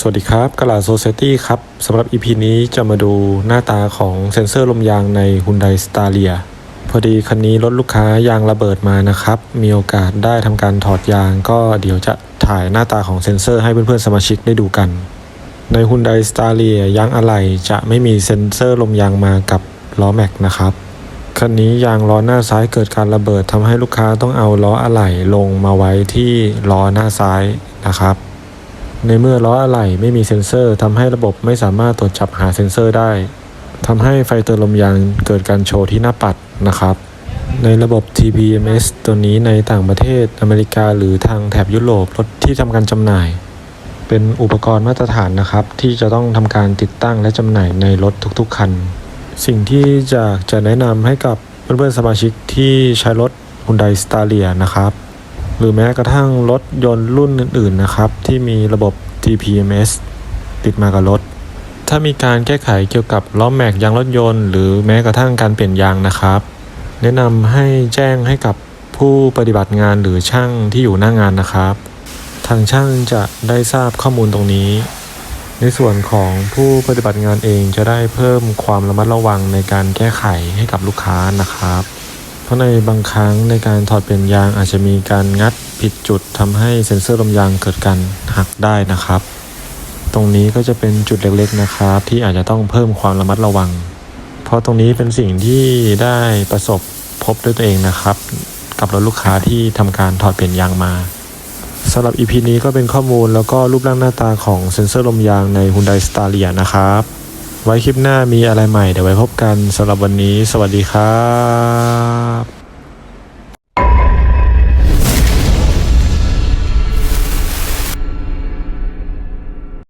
สวัสดีครับกลาโซเซตี้ครับสำหรับ EP นี้จะมาดูหน้าตาของเซ็นเซอร์ลมยางใน Hyundai Staria พอดีคันนี้รถลูกค้ายางระเบิดมานะครับ มีโอกาสได้ทำการถอดยาง ก็เดี๋ยวจะถ่ายหน้าตาของเซ็นเซอร์ให้เพื่อนๆสมาชิกได้ดูกัน ใน Hyundai Staria ยางอะไหล่จะไม่มีเซ็นเซอร์ลมยางมากับล้อแม็กนะครับ คันนี้ยางล้อหน้าซ้ายเกิดการระเบิดทำให้ลูกค้าต้องเอาล้ออะไหล่ลงมาไว้ที่ล้อหน้าซ้ายนะครับ ในเมื่อล้ออะไหล่ไม่มีเซ็นเซอร์ทำให้ระบบไม่สามารถตรวจจับหาเซ็นเซอร์ได้ทำให้ไฟเตือนลมยางเกิดการโชว์ที่หน้าปัดนะครับ ในระบบ TPMS ตัวนี้ในต่างประเทศอเมริกาหรือทางแถบยุโรปรถที่ทำการจำหน่าย เป็นอุปกรณ์มาตรฐานนะครับ ที่จะต้องทำการติดตั้งและจำหน่ายในรถทุกๆคัน สิ่งที่จะจะแนะนำให้กับเพื่อนๆสมาชิกที่ใช้รถ Hyundai Staria นะครับ หรือแม้กระทั่งรถยนต์รุ่นอื่นๆนะครับ ที่มีระบบ TPMS ติดมากับรถ ถ้ามีการแก้ไขเกี่ยวกับล้อแม็กยางรถยนต์ หรือแม้กระทั่งการเปลี่ยนยางนะครับ แนะนำให้แจ้งให้กับผู้ปฏิบัติงานหรือช่างที่อยู่หน้างานนะครับ ทางช่างจะได้ทราบข้อมูลตรงนี้ ในส่วนของผู้ปฏิบัติงานเองจะได้เพิ่มความระมัดระวังในการแก้ไขให้กับลูกค้านะครับ เพราะในบางครั้งในการถอดเปลี่ยนยางอาจจะมีการงัดผิดจุดทำให้เซ็นเซอร์ลมยางเกิดการหักได้นะครับ ตรงนี้ก็จะเป็นจุดเล็กๆนะครับ ที่อาจจะต้องเพิ่มความระมัดระวัง เพราะตรงนี้เป็นสิ่งที่ได้ประสบพบด้วยตัวเองนะครับ กับรถลูกค้าที่ทำการถอดเปลี่ยนยางมาสำหรับ EP นี้ก็เป็นข้อมูลแล้วก็รูปร่างหน้าตาของเซ็นเซอร์ลมยางใน Hyundai Staria นะครับ ไว้คลิปหน้ามีอะไรใหม่เดี๋ยวไว้พบกันสำหรับวันนี้ สวัสดีครับ